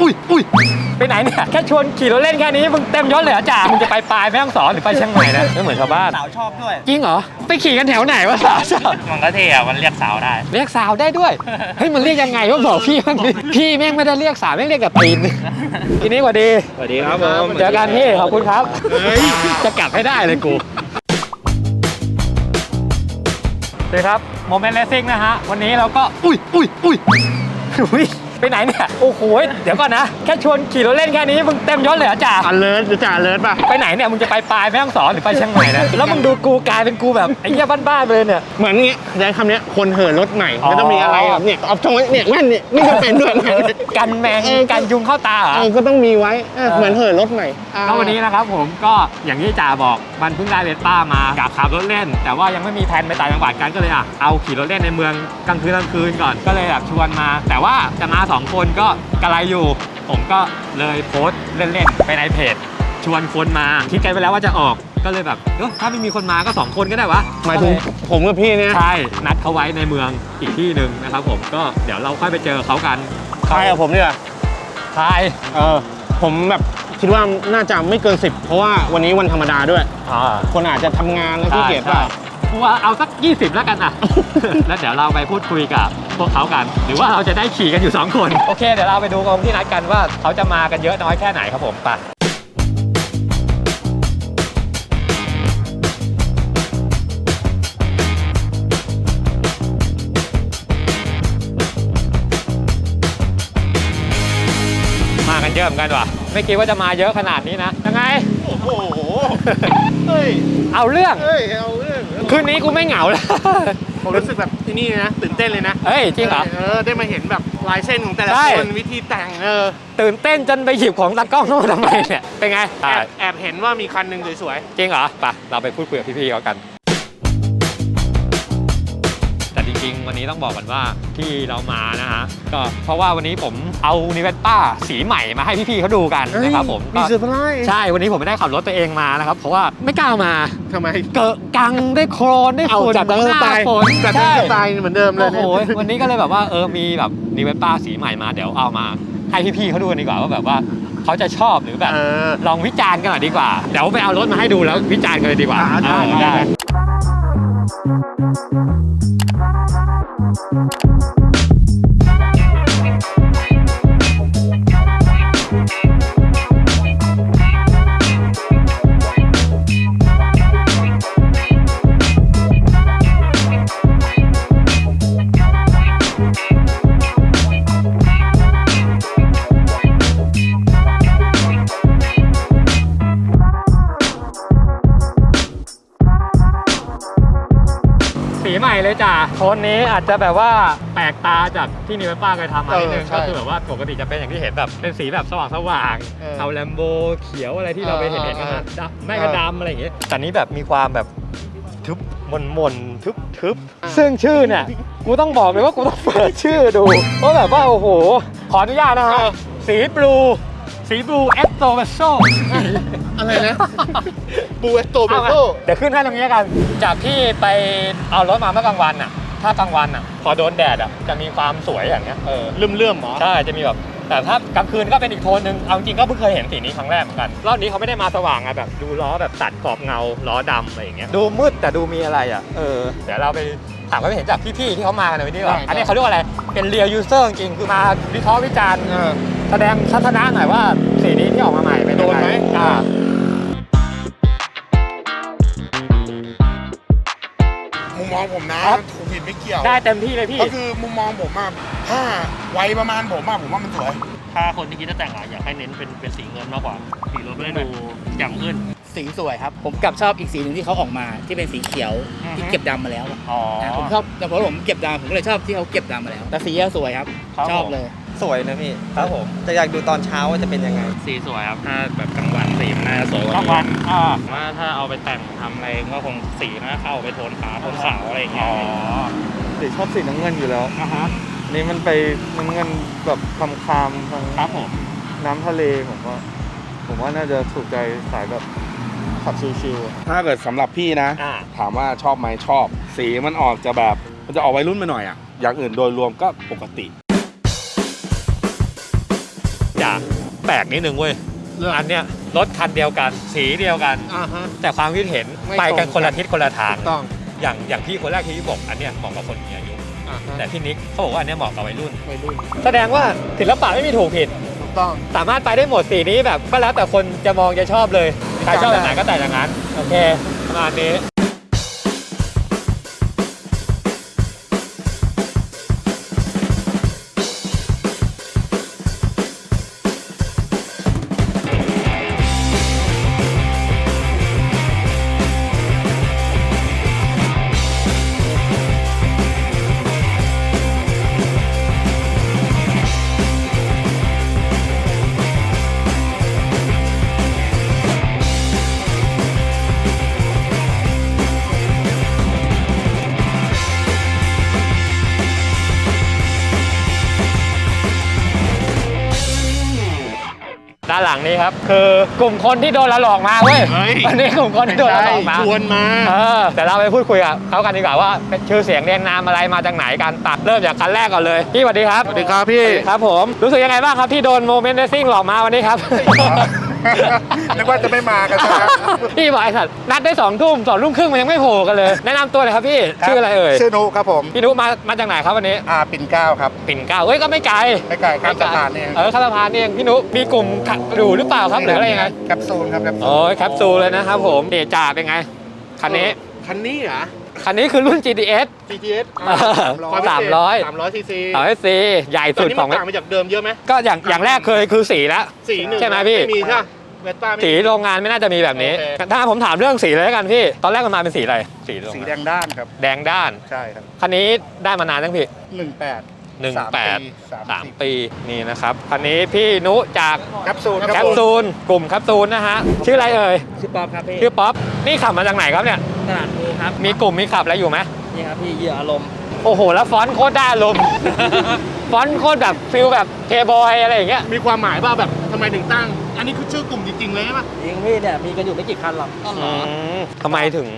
อุ้ยอุ้ยอุ้ยไปไหนเนี่ย แค่ชวนขี่รถเล่นแค่นี้มึงเต็มยศเลยเหรอจ่ามึงจะไปปลายแม่ฮ่องสอนหรือไปเชียงใหม่นะไม่เหมือนชาวบ้านสาวชอบด้วย จริงเหรอ ไปขี่กันแถวไหนวะสาวชอบมันก็เท่อะมันเรียกสาวได้ เรียกสาวได้ด้วย เฮ้ยมันเรียกยังไงวะบอกพี่บ้างดิพี่แม่งไม่ได้เรียกสาวแม่งเรียกกับตีนทีนี้สวัสดีสวัสดีครับผมเจอกันพี่ขอบคุณครับจะกลับให้ได้เลยกูสวัสดีครับโมเมนต์เลสซิ่งนะฮะวันนี้เราก็อุ้ยอุ้ยอุ้ยอุ๊ย ไปไหนเนี่ย โอ้โห เดี๋ยวก่อนนะ แค่ชวนขี่รถเล่นแค่นี้มึงเต็มยศเลยเหรอจ่าอันเลิศจะจ่าเลิศป่ะ ไปไหนเนี่ย มึงจะไปปลายแม่ฮ่องสอนหรือไปเชียงใหม่นะ แล้วมึงดูกูกลายเป็นกูแบบไอ้เหี้ยบ้านๆไปเลยเนี่ย เหมือนเงี้ยใช้คำเนี้ยคนเหินรถใหม่อ๋อไม่ต้องมีอะไรแบบเนี่ยออฟชงเนี่ยแว่นเนี่ยนี่ก็เป็นด้วยกันแมงเออกันยุงเข้าตาเหรอ เออก็ต้องมีไว้เออเออเหมือนเหินรถใหม่อ่าก็วันนี้นะครับผมก็อย่างที่จ่าบอกมันเพิ่งได้เวสป้ามากะขับรถเล่น แต่ว่ายังไม่มีแผนไปต่างจังหวัดกันก็เลยอะเอาขี่รถเล่นในเมืองกลางคืนกลางคืนก่อนก็เลยแบบชวนมา แต่ว่าจะมาสองคนก็กระไรอยู่ ผมก็เลยโพสต์เล่นๆไปในเพจ ชวนคนมา คิดกันไปแล้วว่าจะออกก็เลยแบบเออถ้าไม่มีคนมาก็สองคนก็ได้วะหมายถึงผมกับพี่เนี่ย ใช่นัดเขาไว้ในเมืองอีกที่หนึ่งนะครับผมก็เดี๋ยวเราค่อยไปเจอเขากันใช่กับผมเนี่ยใช่เออ ผมแบบคิดว่าน่าจะไม่เกิน 10 เพราะว่าวันนี้วันธรรมดาด้วย อ่า คนอาจจะทำงานแล้วขี้เกียจป่ะกูว่าเอาสัก 20 แล้วกันอะ แล้วเดี๋ยวเราไปพูดคุยกับ พวกเขากัน หรือว่าเราจะได้ขี่กันอยู่ 2 คน โอเคเดี๋ยวเราไปดูกันที่นัดกันว่าเขาจะมากันเยอะน้อยแค่ไหนครับผมไปมากันเยอะเหมือนกันว่ะไม่คิดว่าจะมาเยอะขนาดนี้นะยังไง โอ้โห เฮ้ย เอาเรื่อง เฮ้ย เอาเรื่อง คืนนี้กูไม่เหงาแล้ว ผมรู้สึกแบบที่นี่นะตื่นเต้นเลยนะเฮ้ยจริงเหรอ เออได้มาเห็นแบบลายเส้นของแต่ละใช่ คนวิธีแต่งเออตื่นเต้นจนไปหยิบของตากล้องเข้ามาทำไมเนี่ยเป็นไงแอบแอบเห็นว่ามีคันหนึ่งสวยจริงเหรอไปะเราไปพูดคุยกับพี่ๆเขากัน วันนี้ต้องบอกกันว่าที่เรามานะฮะก็เพราะว่าวันนี้ผมเอานิเวตป้าสีใหม่มาให้พี่ๆเขาดูกันๆนะครับผมมีก็เซอร์ไพรส์ใช่วันนี้ผมไม่ได้ขับรถตัวเองมานะครับเพราะว่าไม่กล้ามาทำไมเกอะกังได้โครนได้เอาฝุ่นจัดตามสไตล์หน้าฝนจัดตามใช่สไตล์เหมือนเดิมเลยโอ้โหวันนี้ก็เลยแบบว่าเออมีแบบนิเวตป้าสีใหม่มาเดี๋ยวเอามาให้พี่ๆเขาดูกันดีกว่าว่าแบบว่าเขาจะชอบหรือแบบเออลองวิจารณ์กันหน่อยดีกว่า เดี๋ยวไปเอารถมาให้ดูแล้ววิจารณ์กันเลยดีกว่าอ่าได้ เลยจ้ะโทนนี้อาจจะแบบว่าแปลกตาจากที่นิวป้าเคยทำมานิดนึงเออใช่ก็คือแบบว่าปกติจะเป็นอย่างที่เห็นแบบเป็นสีแบบสว่างสว่างๆเออเอาแลมโบเขียวอะไรที่เราไปเห็นเห็นกันเอนะอดำไม่ก็ดำอะไรอย่างเงี้ยแต่นี้แบบมีความแบบทึบมนมนๆทึบทึบซึ่งชื่อเนี่ยกูต้องบอกเลยว่ากูต้องเปิดชื่อดูเพราะแบบว่าโอ้โห ขออนุญาตนะฮะสีบลูสีบลูเอสโตเวโซ อะไรนะบูเอสโตเบเอาโตอะเดี๋ยวขึ้นให้ตรงนี้กัน จากที่ไปเอารถมาเมื่อกลางวันอะ ถ้ากลางวันอะ พอโดนแดดอะจะมีความสวยอย่างเงี้ยเออเลื่อมเลื่อมๆหรอใช่จะมีแบบ แต่ถ้ากลางคืนก็เป็นอีกโทนหนึ่งเอาจริงก็เพิ่งเคยเห็นสีนี้ครั้งแรกเหมือนกัน รอบนี้เขาไม่ได้มาสว่างอะแบบ ดูล้อแบบตัดขอบเงาล้อดำอะไรอย่างเงี้ยดูมืดแต่ดูมีอะไรอะเออเดี๋ยวเราไปถามก็ไปเห็นจากพี่ๆที่เขามากันในวันนี้ว่าได้อันนี้เขาเรียกว่าอะไรเป็นเรียลยูเซอร์จริงๆคือมาวิเคราะห์วิจารณ์เออแสดงทัศนะหน่อยว่าสีนี้ที่ออกมาใหม่เป็นยังโดนไงไหมอ่ามุมมองผมนะครับถูก ผิดไม่เกี่ยว ได้เต็มที่เลยพี่ ก็คือมุมมองผมอะถ้าวัยประมาณผมอะผมว่ามันสวย ถ้าคนที่คิดจะแต่งอะอยากให้เน้นเป็นเป็นสีเงินมากกว่า สีรถไม่ได้ดูอย่างขึ้น สีสวยครับ ผมกลับชอบอีกสีหนึ่งที่เขาออกมาที่เป็นสีเขียวอือฮึ ที่เก็บดำมาแล้วอะอ๋อ นะผมชอบแต่เพราะผมเก็บดำผมก็เลยชอบที่เขาเก็บดำมาแล้วแต่สีอะสวยครับ ครับชอบผม เลย สวยนะพี่ครับผม จะอยากดูตอนเช้าว่าจะเป็นยังไง สีสวยครับ ถ้าแบบกลางวันสีมันน่าจะสวยกว่ากลางวันอ่าผมว่าถ้าเอาไปแต่งทำอะไรก็คงสีน่าเข้าไปโทนขาวโทนขาวอะไรอย่างเงี้อ๋ยอสีชอบสีน้ำเงินอยู่แล้วอ่าฮะอันนี้มันไปน้ำเงินแบบคลำคามทางครับผมน้ำทะเลผมว่า ผมว่าน่าจะถูกใจสายแบบขับชิวๆอะถ้าเกิดสำหรับพี่นะ อ่า ถามว่าชอบไหมชอบ สีมันออกจะแบบ มันจะออกวัยรุ่นมาหน่อยอะ อย่างอื่นโดยรวมก็ปกติ ลกนิดนึงเว้ยอันเนี้ยรถคันเดียวกัน สีเดียวกัน อ่าฮะ แต่ความคิดเห็นไม่ไปกันตรงกัน คนละทิศคนละทาง ต้อง อย่างอย่างพี่คนแรกที่บอกอันเนี้ยเหมาะกับคนมีอายุ อ่าฮะแต่พี่นิกเขาบอกว่าอันเนี้ยเหมาะกับวัยรุ่น วัยรุ่นแสดงว่าศิลปะไม่มีถูกผิด ถูกต้อง สามารถไปได้หมดสีนี้แบบก็แล้วแต่คนจะมองจะชอบเลย ใครชอบแบบไหนก็แต่อย่างนั้น โอเคประมาณนี้ ลังนี้ครับ คือกลุ่มคนที่โดนเราหลอกมาเว้ยเฮ้ยอันนี้กลุ่มคนที่โดนเราหลอกมา ชวนมา เออแต่เราไปพูดคุยกับเขากันดีกว่าว่าเป็นชื่อเสียงเรียงนามอะไรมาจากไหนกันตัดเริ่มจากคันแรกก่อนเลยพี่สวัสดีครับสวัสดีครับพี่ครับผมรู้สึกยังไงบ้างครับที่โดนโมเมนต์เรซิ่งหลอกมาวันนี้ครับ นึกว่าจะไม่มากันซะแล้วพี่บอกไอ้สัตว์นัดได้สองทุ่มสองทุ่มครึ่งมันยังไม่โผล่กันเลย แนะนำตัวเลยครับพี่ชื่ออะไรเอ่ย ชื่อนุครับผม พี่นุมา มาจากไหนครับวันนี้ อ่าปิ่นเกล้าครับ ปิ่นเกล้าเอ้ย ก็ไม่ไกลไม่ไกลข้ามสะพานเนี่ยเออข้ามสะพานนี่เองพี่นุ มีกลุ่มขัดอยู่หรือเปล่าครับหรืออะไรยังไงแคปซูลครับแคปซูล โอ้ยแคปซูลเลยนะครับผม เดจ่าเป็นไง คันนี้ คันนี้เหรอ คันนี้คือรุ่น GTS GTS เออความพิเศษสามร้อยสามร้อยซีซีเอาให้ซีใหญ่ตอนสุดนี้ขมัองนต่างมาจากเดิมเยอะไหมก็อย่างอย่างแรกเคยคือสีแล้วสีหนึ่งใช่ไหมพี่ไม่มีใช่ปะเวสป้าไม่มีสีโรงงานไม่น่าจะมีแบบนี้โอเคถ้าผมถามเรื่องสีเลยแล้วกันพี่ ตอนแรกมันมาเป็นสีอะไร สีโรงสีงานแดงด้านครับ แดงด้าน ใช่ครับ คันนี้ได้มานานยังพี่หนึ่งแปด หนึ่งสามแปดปีสามสามสี่ปี นี่นะครับ คันนี้พี่นุจากแคปซูลแคครับปผมซูลกลุ่มแคปซูลนะฮะ ชื่ออะไรเอ่ย ชื่อป๊อปครับพี่ ชื่อป๊อป นี่ขับมาจากไหนครับเนี่ย ตลาดภูครับ มีกลุ่มมีขับอะไรอยู่ไหมนี่ครับพี่เหยื่ออารมณ์ โอ้โห แล้วฟอนต์โคตรได้อารมณ์ ฟอนต์โคตรแบบฟิลแบบเทบอยอะไรอย่างเงี้ยมีความหมายว่าแบบทำไมถึงตั้ง อันนี้คือชื่อกลุ่มจริงๆเลยใช่ปะจริงพี่เนี่ยมีกันอยู่ไม่กี่คันหรอกอืมทำไมถึง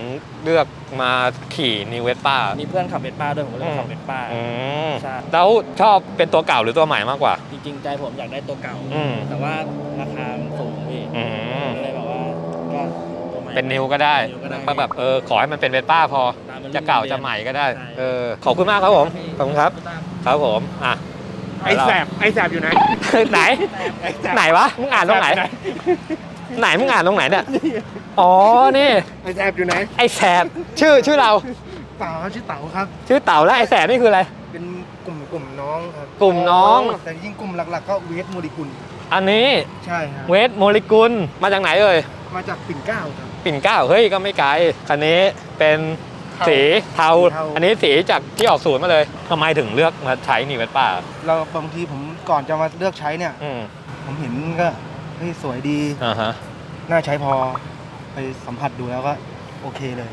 เลือกมาขี่นิเวสป้ามีเพื่อนขับเวสป้าด้วยผมก็เลยขับเวสป้า อืมใช่ แล้วชอบเป็นตัวเก่าหรือตัวใหม่มากกว่า จริงๆใจผมอยากได้ตัวเก่า อืม แต่ว่าราคามันสูงพี่อืมก็เลยแบบว่าก็ตัวใหม่เป็นนิวก็ได้นิวก็ได้ ก็แบบเออขอให้มันเป็นเวสป้าพอตามมัน จะเก่าเรียนจะใหม่ก็ได้ใช่เออ ขอบคุณมากครับผม ขอบคุณครับ ครับผม อะ ไอ้แสบไอ้แสบอยู่ไหน ไหน ไหนวะ มึงอ่านตรงไหน ไหนมึงอ่านตรงไหนเนี่ย อ๋อ นี่ ไอแซบอยู่ไหน ไอแสบชื่อชื่อเรา เต่าชื่อเต่าครับ ชื่อเต่าแล้วไอแสบนี่คืออะไร เป็นกลุ่มกลุ่มน้องครับ กลุ่มน้อง แต่จริงๆกลุ่มหลัก ๆ ก็เวทโมลิกุล อันนี้ ใช่ครับ เวทโมลิกุล มาจากไหนเอ่ย มาจากปิ่นเกล้าครับ ปิ่นเกล้า เฮ้ย ก็ไม่ไกล คันนี้เป็น สีเทา เทา อันนี้สีจากที่ออกศูนย์มาเลยทำไมถึงเลือกมาใช้นิเวศป่าเราบางทีผมก่อนจะมาเลือกใช้เนี่ย อืมผมเห็นก็เฮ้ยสวยดี อ่าฮะน่าใช้พอไปสัมผัสดูแล้วก็โอเคเลย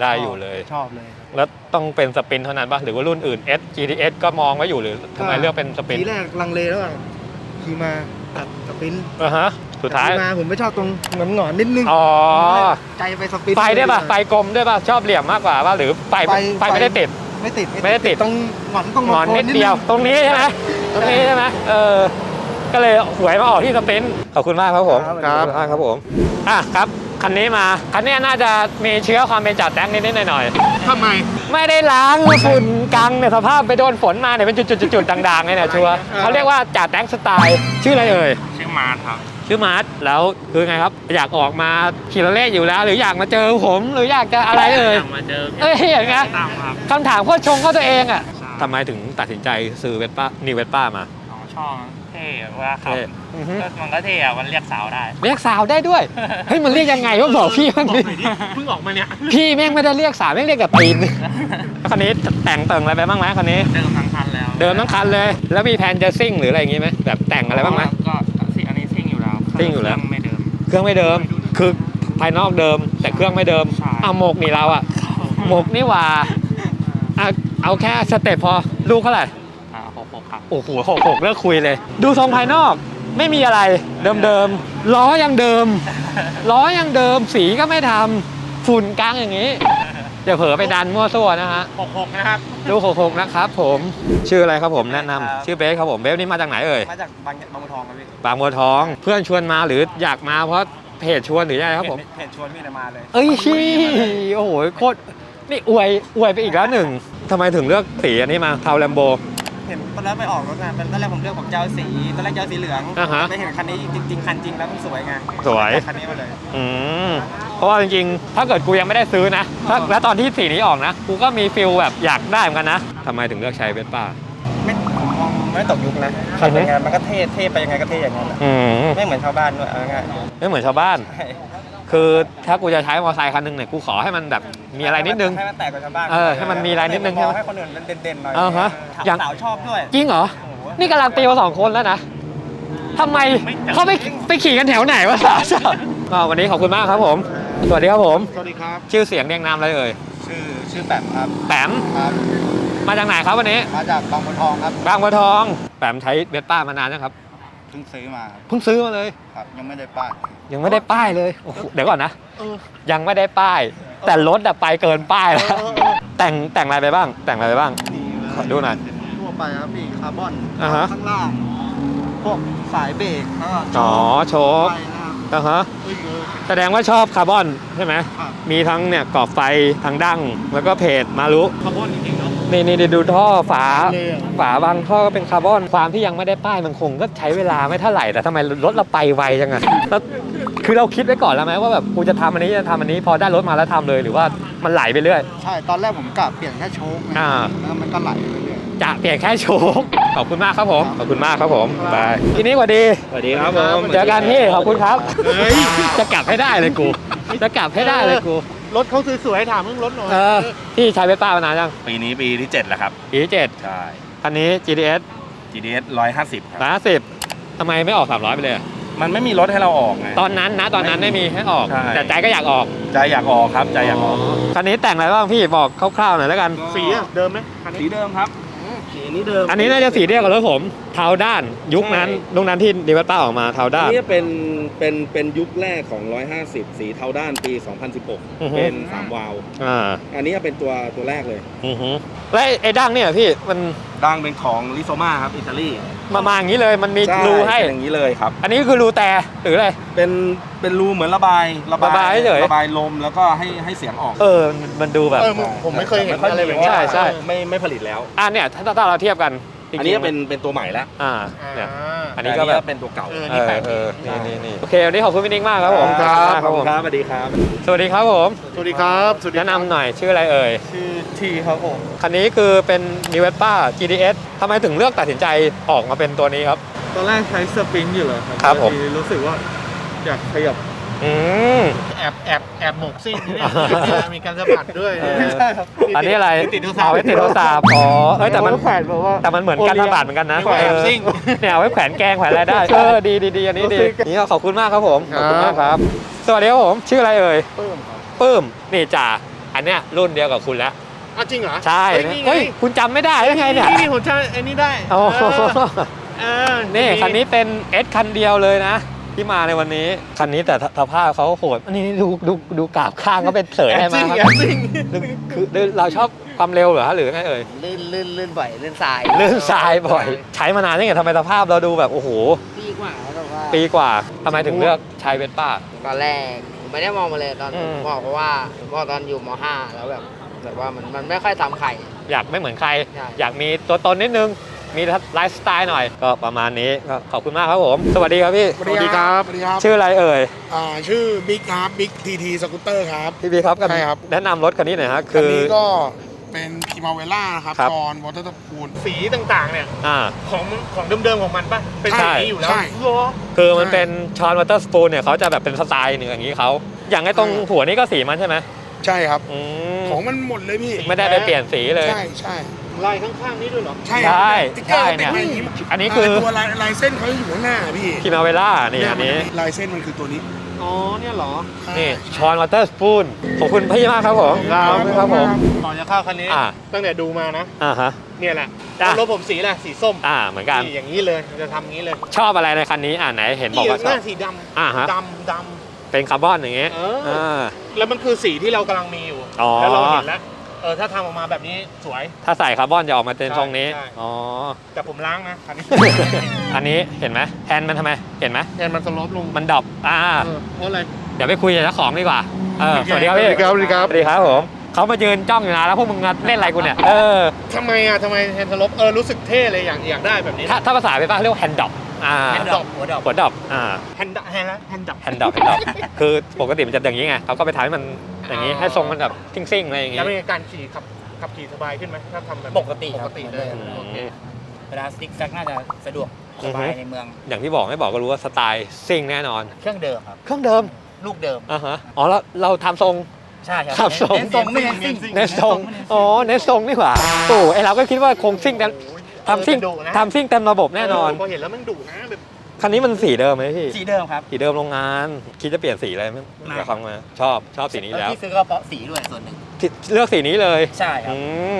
ได้อยู่เลย ชอบเลย แล้วต้องเป็นสปินเท่านั้นป่ะหรือว่ารุ่นอื่น S GTS ก็มองไว้อยู่หรือทำไมเลือกเป็นสปิน ทีแรกลังเลระหว่างคีมา กับสปินอ่าฮะสุดท้าย แต่คีมาผมไม่ชอบตรงเหมือนหงอนนิดนึงอ๋อ ใจไปสปินไฟได้ป่ะไฟกลมได้ป่ะชอบเหลี่ยมมากกว่าป่ะหรือไฟไฟไฟไม่ได้ติด ไม่ติดไม่ได้ติด ตรงหงอนตรงงอนนิดเดียว ตรงนี้ใช่ไหมตรงนี้ใช่ไหมเออ ก็เลยหวยมาออกที่สปรินท์ขอบคุณมากครับผมครับ ขอบคุณมากครับผม อะครับ คันนี้มา คันนี้น่าจะมีเชื้อความเป็นจ่าแตงนิดๆหน่อยทำไมๆ ไม่ได้ล้างฝุ่นกังเนี่ยสภาพไปโดนฝนมาเนี่ยเป็นจุดๆๆๆด่างๆเลยเนี่ยชัวร์เขาเรียกว่าจ่าแตงสไตล์ชื่ออะไรเอ่ย ชื่อมาร์ทครับ ชื่อมาร์ทแล้วคือไงครับ อยากออกมาขี่รถเล่นอยู่แล้ว หรืออยากมาเจอผม หรืออยากจะอะไรเอ่ย มาเจอเอ้ยอย่างเงี้ย ตามครับ คำถามโคตรชงเข้าตัวเองอะใช่ ทำไมถึงตัดสินใจซื้อเวสป้านิวเวสป้ามาอ๋อชอบ เท่เวลาขับเท่ อือฮึก็มันก็เท่อะมันเรียกสาวได้ เรียกสาวได้ด้วย เฮ้ยมันเรียกยังไงวะบอกพี่มันดิเพิ่งออกมาเนี่ยพี่แม่งไม่ได้เรียกสาวแม่งเรียกกับตีนคันนี้แต่งเติงอะไรไปบ้างไหมคันนี้ เดิมทั้งคันแล้วเดิมทั้งคันเลย แล้วมีแผนจะซิ่งหรืออะไรอย่างงี้ไหมแบบแต่งอะไรบ้างไหม ก็สิอันนี้ซิ่งอยู่แล้วซิ่งอยู่แล้ว เครื่ไม่เดิม เครื่องไม่เดิม คือภายนอกเดิม แต่เครื่องไม่เดิมใช่เอาหมกนี่เราอะหมกนี่หว่าอะเอาแค่สเต็ปพอลูกเท่าไหร่ โอ้โหหกหกเลิกคุยเลย ดูทรงภายนอก ไม่มีอะไรเดิมๆล้อยังเดิม ล้อยังเดิมสีก็ไม่ทำฝุ่นกลางอย่างนี้เดี๋ยวเผลอไปดันมั่วซั่วนะฮะ66นะครับ ดูหกหกนะครับ ผมชื่ออะไรครับผมแนะนำชื่อเบสครับผมเบสนี่มาจากไหนเอ่ยมาจากบางบางบัวทองครับพี่บางบัวทองเพื่อนชวนมาหรืออยากมาเพราะเพจชวนหรือยังไงครับผมเห็นชวนพี่เลยมาเลยเอ้ยโอ้โหโคตรนี่อวยอวยไปอีกแล้วหนึ่งทำไมถึงเลือกสีอันนี้มาเทาแลมโบ เห็นตอนแรกไปออกรถงานตอนแรกผมเลือกผมจะเอาสีตอนแรกจะเอาสีเหลืองอ่าฮะไปเห็นคันนี้จริง ๆ คันจริงแล้วมันสวยไงสวย คันนี้มาเลย อืมเพราะว่าจริงๆ ถ้าเกิดกูยังไม่ได้ซื้อนะถ้าแล้วตอนที่สีนี้ออกนะ กูก็มีฟิลแบบอยากได้เหมือนกันนะทำไมถึงเลือกใช้เวสป้า ไม่ผมมองไม่ตกยุคนะอืใครอฮึเป็นงานมันก็เท่เท่ไปยังไงก็เท่อย่างนั้นแหละอืมไม่เหมือนชาวบ้านด้วยเอาง่ายไม่เหมือนชาวบ้านๆใช่ คือถ้ากูจะใช้มอเตอร์ไซค์คันหนึงเนี่ยกูขอให้มันแบบมีอะไรนิดนึง ให้มันแตกกว่าชาวบ้านเออให้มันมีอะไรนิดนึงมองใช่ไหมให้คนอื่นมันเด่นๆหน่อยอ่าฮะถามอย่าง สาวชอบด้วยจริงเหรอโอ้โหนี่กำลังตีมาสองคนแล้วนะทำไมเขาไปไปขี่กันแถวไหนวะสาวชอบก็วันนี้ขอบคุณมากครับผม สวัสดีครับผม สวัสดีครับ ชื่อเสียงเรียงนามอะไรเอ่ยชื่อชื่อแปมครับแปมครับ มาจากไหนครับวันนี้ มาจากบางบัวทองครับ บางบัวทอง แปมใช้เวสป้ามานานนะครับเพิ่งซื้อมาเพิ่งซื้อมาเลย ครับ ยังไม่ได้ป้ายยังไม่ได้ป้ายเลยโอ้โหเดี๋ยวก่อนนะยังไม่ได้ป้าย แต่รถอะไปเกินป้ายแล้วแต่งแต่งอะไรไปบ้าง แต่งอะไรไปบ้างขอดูหน่อยทั่วไปครับพี่คาร์บอนอ่าฮะ ข้างล่าง พวกสายเบรกแล้วก็อ๋อโชคไฟนะครับอ่าฮะเอ้ยเออแสดงว่าชอบคาร์บอนใช่ไหมครับมีทั้งเนี่ยกรอบไฟทั้งดั้งแล้วก็เพจมารุ คาร์บอนจริงๆเนาะ นี่นี่นี่ดูท่อฝาเลยอะฝาบางท่อก็เป็นคาร์บอน ความที่ยังไม่ได้ป้ายมันคงก็ใช้เวลาไม่เท่าไหร่แต่ทำไมรถเราไปไวจังอะแล้วคือเราคิดไว้ก่อนแล้วไหมว่าแบบกูจะทำอันนี้จะทำอันนี้พอได้รถมาแล้วทำเลยหรือว่ามันไหลไปเรื่อย ใช่ ตอนแรกผมกะเปลี่ยนแค่โชคไงอ่า แล้วมันก็ไหลไปเรื่อย จะเปลี่ยนแค่โชคขอบคุณมากครับผม ขอบคุณมากครับผมบายทีนี้สวัสดี สวัสดีครับผม เจอกันพี่ขอบคุณครับ จะกลับให้ได้เลยกู จะกลับให้ได้เลยกู รถเขาสวยๆถามเรื่องรถหน่อยเออพี่ใช้เวสป้ามานานยังปีนี้ปีที่ 7 แล้วครับ ปีเจ็ดใช่ คันนี้ GTS GDS 150 ครับ ร้อยสิบทำไมไม่ออก 300 ไปเลยอะมันไม่มีรถให้เราออกไง ตอนนั้นนะตอนนั้นไม่มีให้ออก ใช่ แต่ใจก็อยากออกใจอยากออกครับใจอยากออก คันนี้แต่งอะไรบ้างพี่บอกคร่าวๆหน่อยแล้วกัน สีอะเดิมไหมคันนี้สีเดิมครับสีนี้เดิมอันนี้น่าจะสีเดียวกับรถผม เทาด้านยุคนั้นยุคนั้นที่ดีเวสป้าออกมาเทาด้าน นี่เป็นเป็นเป็นยุคแรกของ 150 สีเทาด้านปี อือฮึ 2016 เป็น 3 วาล์วอ่าอันนี้เป็นตัวตัวแรกเลย อือฮึแล้วไอ้ไอ้ดั้งเนี่ยพี่มันดังเป็นของลิโซมาครับ อิตาลีมามาอย่างนี้เลยมันมีช่รูให้ เป็นอย่างนี้เลยครับ อันนี้คือรูแต่หรืออะไร เป็นเป็นรูเหมือนระบายระบายเฉย ระบายลมแล้วก็ให้ให้เสียงออก เออมันมันดูแบบ เออผมผมไม่เคยเห็นอะไรแบบนี้ใช่ใช่ ไม่ไม่ผลิตแล้ว อ่าเนี่ยถ้าถ้าเราเทียบกันจริงๆ อันนี้เป็นเป็นตัวใหม่แล้วอ่าอ่าเนี่ยอันนี้ก็แบบเป็นตัวเก่าเออเอนี่อแปลกเอดีอนี่นี่นี่โอเควันนี้ขอบคุณพี่นิกมากครับผมครับครับผมครับสวัสดีครับสวัสดีครับผมสวัสดีครับสวัสดีแนะนำหน่อยชื่ออะไรเอ่ยชื่อทีครับผม คันนี้คือเป็น n ิเว s ป้า GTS ทำไมถึงเลือกตัดสินใจออกมาเป็นตัวนี้ครับ ตอนแรกใช้สปริงอยู่เลยครับครับผมทีรู้สึกว่าอยากขยับ อืม แอบแอบแอบหมกซิ่งนี่เนี่ยมีการสะบัดด้วยเออไม่ใช่ครับอันนี้อะไรติดโทรศัพท์เอาไว้ติดโทรศัพท์อ๋อ เอ้ยแต่มันเอาไว้แขวนแบบว่า แต่มันเหมือนการระบาดเหมือนกันนะแอบซิ่งเออเนี่ยเอาไว้แขวนแกงแขวนอะไรได้ เออ ดีดีดีอันนี้ดี นี่ก็ขอบคุณมากครับผม ขอบคุณมากครับ สวัสดีครับผม ชื่ออะไรเอ่ยปื้มครับปื้ม นี่จ่า อันเนี้ยรุ่นเดียวกับคุณแล้ว อะจริงเหรอใช่เฮ้ยนี่ไงเฮ้ย คุณจำไม่ได้ได้ไงเนี่ยนี่ผมจำไอ้นี่ได้โอ้โหเออนี่คันนี้เป็น S คันเดียวเลยนะ ที่มาในวันนี้ คันนี้แต่สภาพเขาโหดอันนี้ดูดูดูกราบข้างเขาเป็นเสยแอให้บมาซิ่งครับแอบซิ่งคือคือเราชอบความเร็วเหรอฮะหรือไงเอ่ยลื่นลื่นลื่นบ่อยลื่นทรายเรื่องทรายบ่อย ใช้มานานยังไงทำไมสภาพเราดูแบบโอ้โห ปีกว่าแล้วแบบว่าปีกว่าทำไมถึงเลือกใช้เวสป้าตอนแรกผมไม่ได้มองมาเลยตอนอืผมมบอกเพราะว่าผมบอกตอนอยู่ม .5 แล้วแบบแบบว่ามันมันไม่ค่อยทำไข่อยากไม่เหมือนใครใช่อยากมีตัวตนนิดนึง มีไลฟ์สไตล์หน่อย ก็ประมาณนี้ก็ขอบคุณมากครับผม สวัสดีครับพี่ สวัสดีครับ สวัสดีครับ ชื่ออะไรเอ่ย อ่า ชื่อบิ๊กครับ บิ๊กทีทีสกูตเตอร์ครับ พี่บีครับกันใช่ครับ แนะนำรถคันนี้หน่อยฮะคัคืนอนี้ก็เป็นพิมาเวล่านะครับครับจอห์นวอเตอร์ตพูลสีต่างๆเนี่ยอ่าของของเดิมๆของมันป่ะ เป็นใช่สีนี้อยู่แล้วใช่เหรอคือมันใช่เป็นชอนวัตเตอร์สปูนเนี่ยเขาจะแบบเป็นสไตล์หนึ่งอย่างนี้เขาอย่างไอ้ตรงอ่าหัวนี่ก็สีมันใช่ไหมใช่ครับอืมของมันหมดเลยพี่ ไม่ได้ไปเปลี่ยนสีเลย ใช่ใช่ ลายข้างๆนี้ด้วยเหรอ ใช่ครับใช่ติ๊กเกอร์ใช่ติดเนี่ยมาอย่างนี้อันนี้คือาตัวลายลายเส้นเขาอยู่ข้างหน้าพี่พิมาเวล่านี่อันนี้ ลายเส้นมันคือตัวนี้อ๋อเนี่ยเหรอนี่ชอนวัตเตอร์สปูนขอบคุณพี่มากครับผมครับขอบคุณครับผม ก่อนจะเข้าคันนี้ อ่า ตั้งแต่ดูมานะ อ่าฮะ เนี่ยแหละจ้ะรถผมสีแหละสีส้มอ่าเหมือนกัน นี่อย่างนี้เลยจะทำอย่างนี้เลยชอบอะไรในคันนี้อ่าไหนเห็นบอกว่าชหอบ น้าสีดอ่าฮะำดำดำ เป็นคาร์บอนอย่างเงี้ยเอออ่า แล้วมันคือสีที่เรากำลังมีอยู่ อ๋อ แล้วเราเห็นแล้ว เออถ้าทำออกมาแบบนี้สวย ถ้าใส่คาร์บอนจะออกมาเป็นทรงนี้ ใช่อ๋อ แต่ผมล้างนะคันนี้ อันนี้เห็นไหมแทนมันทำไม เห็นไหม แทนมันสลบลงมันดรอปอ่า เออเพราะอะไร เดี๋ยวไปคุยกับเจ้าของดีกว่า เออ สวัสดีครับพี่ สวัสดีครับสวัสดีครับผม เขามายืนจ้องอยู่นะแล้วพวกมึงมาเล่นอะไรกูเนี่ย เออ ทำไมอะทำไมแทนสลบเออรู้สึกเท่เลยอยากอยากได้แบบนี้ถ้าถ้าภาษาไปป้าเรียกว่าแฮนด์ดรอปอ่าแฮนด์ดอกหัวดอกหัวดรอปอ่า แฮนด์แฮนด์แฮนด์ดับ แฮนด์ดรอปแฮนด์ดรอปคือปกติมันจะอย่างนี้ไงเขาก็ไปทำให้มัน อย่างนี้ให้ทรงมันแบบซิ่งๆอะไรอย่างแล้วงี้เป็นการขี่ขับขับขี่สบายขึ้นไหมถ้าทำแบบปกติปคกรับติเลยหมือนดิม โอเคเวลาสติ๊กแซกน่าจะสะดวกสบายในเมืองอย่างที่บอกไม่บอกก็รู้ว่าสไตล์ซิ่งแน่นอน เครื่องเดิมครับ เครื่องเดิมลูกเดิมอ่าฮะอ๋อแล้วเราทำทรง ใช่ครัครับทรง เน้นทรงไม่เน้นซิ่งเนสทรงอ๋อเนสทรงนี่หว่าโอ้ไอเราก็คิดว่าคงซิ่งกันทำซิ่งเออจะดุนะทำซิ่งเต็มระบบแน่นอน พอเห็นแล้วมันดุนะแบบ คันนี้มันสีเดิมไหมพี่ สีเดิมครับ สีเดิมโรงงาน คิดจะเปลี่ยนสีอะไรไหมไม่เดี๋ยวฟังมา ชอบชอบสีนี้แล้วที่ซื้อก็เพราะสีด้วยส่วนหนึ่งที่เลือกสีนี้เลย ใช่ครับ อืม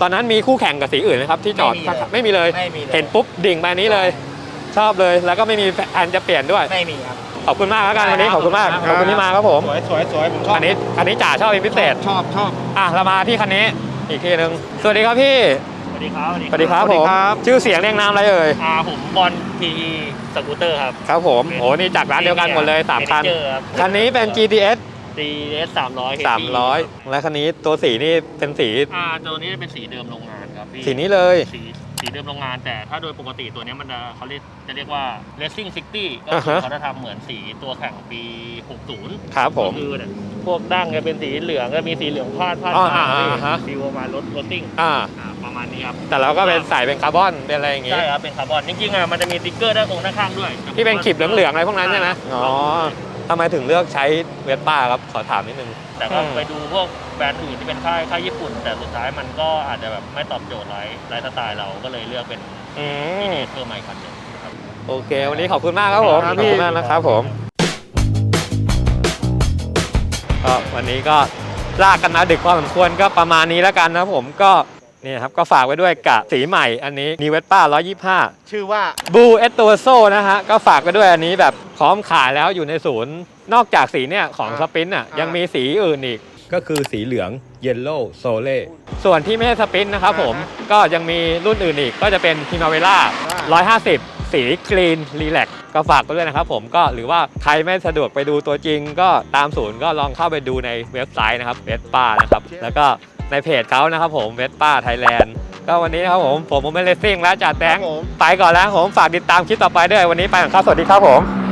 ตอนนั้นมีคู่แข่งกับสีอื่นไหมครับ ที่จอดไม่มีเลย ไม่มีเลยไม่มีเลยเห็นปุ๊บดิ่งไปอันนี้เลย ชอบเลย แล้วก็ไม่มีแผนจะเปลี่ยนด้วย ไม่มีครับ ขอบคุณมากแล้วกันวันนี้ขอบคุณมาก ขอบคุณที่มาครับผม สวยสวยสวยผมชอบ อันนี้ อันนี้จ่าชอบเป็นพิเศษ ชอบชอบอะเรามาที่คันนี้อีกทีหนึ่งสวัสดีครับพี่ส วัสดีครับสวัสดีครับผมชื่อเสียงเรียงนามอะไรเอ่ยอ่าผมบอลทีสกูตเตอร์ครับ ครับผมโอ้นี่จากร้านเดียวกันหมดเลยสามคันเจอครับคันนี้เป็น GTS DS 300 300 และคันนี้ตัวสีนี่เป็นสีอ่าตัวนี้เป็นสีเดิมโรงงานครับพี่สีนี้เลยสี สีเดิมโรงงาน แต่ถ้าโดยปกติตัวเนี้ยมันจะเขาเรียกจะเรียกว่า Racing 60 ก็อ่าคือฮะเขาจะทำเหมือนสีตัวแข่งปี 60ครับผมก็คือเนี่ยพวกดั้งจะเป็นสีเหลืองก็มีสีเหลืองพาดพาดอ๋อพาดอ่าฮะฟีลประมาณรถรถติ้งอ่าอ่าประมาณนี้ครับแต่เราก็เป็นใส่เป็นคาร์บอนเป็นอะไรอย่างงี้ใช่ครับเป็นคาร์บอนจริงๆอะมันจะมีสติ๊กเกอร์ด้านตรงด้านข้างด้วย ที่เป็นขีบเหลืองๆอะไรพวกนั้นใช่ไหมอ๋อ ทำไมถึงเลือกใช้เวสป้าครับขอถามนิดนึง แต่ก็อืมไปดูพวกแบรนด์อื่นที่เป็นค่ายค่ายญี่ปุ่น แต่สุดท้ายมันก็อาจจะแบบไม่ตอบโจทย์ไลฟ์ไลฟ์สไตล์เราก็เลยเลือกเป็นอืมเพิ่มไมค์คันหนึ่งครับ โอเค วันนี้ขอบคุณมากครับผมครับขอบคุณมากนะครับผมก็วันนี้ก็ลากกันมาดึกพอสมควรก็ประมาณนี้แล้วกันนะครับผมก็ นี่ครับก็ฝากไว้ด้วยกับสีใหม่อันนี้นิเวสป้า125 ชื่อว่าบูเอสโตโซนะฮะ ก็ฝากไปด้วยอันนี้แบบพร้อมขายแล้วอยู่ในศูนย์ นอกจากสีเนี่ยของสปินอะอ่ายัยังมีสีอื่นอีก ก็คือสีเหลืองเยลโล่โซเล่ส่วนที่ไม่ใช่สปินนะครับผมก็ยังมีรุ่นอื่นอีก ก็จะเป็นพิมาเวล่า150 สีคลีนรีแลกก็ฝากไปด้วยนะครับผมก็หรือว่าใครไม่สะดวกไปดูตัวจริง ก็ตามศูนย์ก็ลองเข้าไปดูในเว็บไซต์นะครับเวสป้านะครับแล้วก็ ในเพจเขานะครับผมเวสป้าไทยแลนด์ก็วันนี้นะครับผมผมโมเมนต์เลสซิ่งและจ่าแตงครับผมไปก่อนแล้วผมฝากติดตามคลิปต่อไปด้วยวันนี้ไปก่อนครับสวัสดีครับผม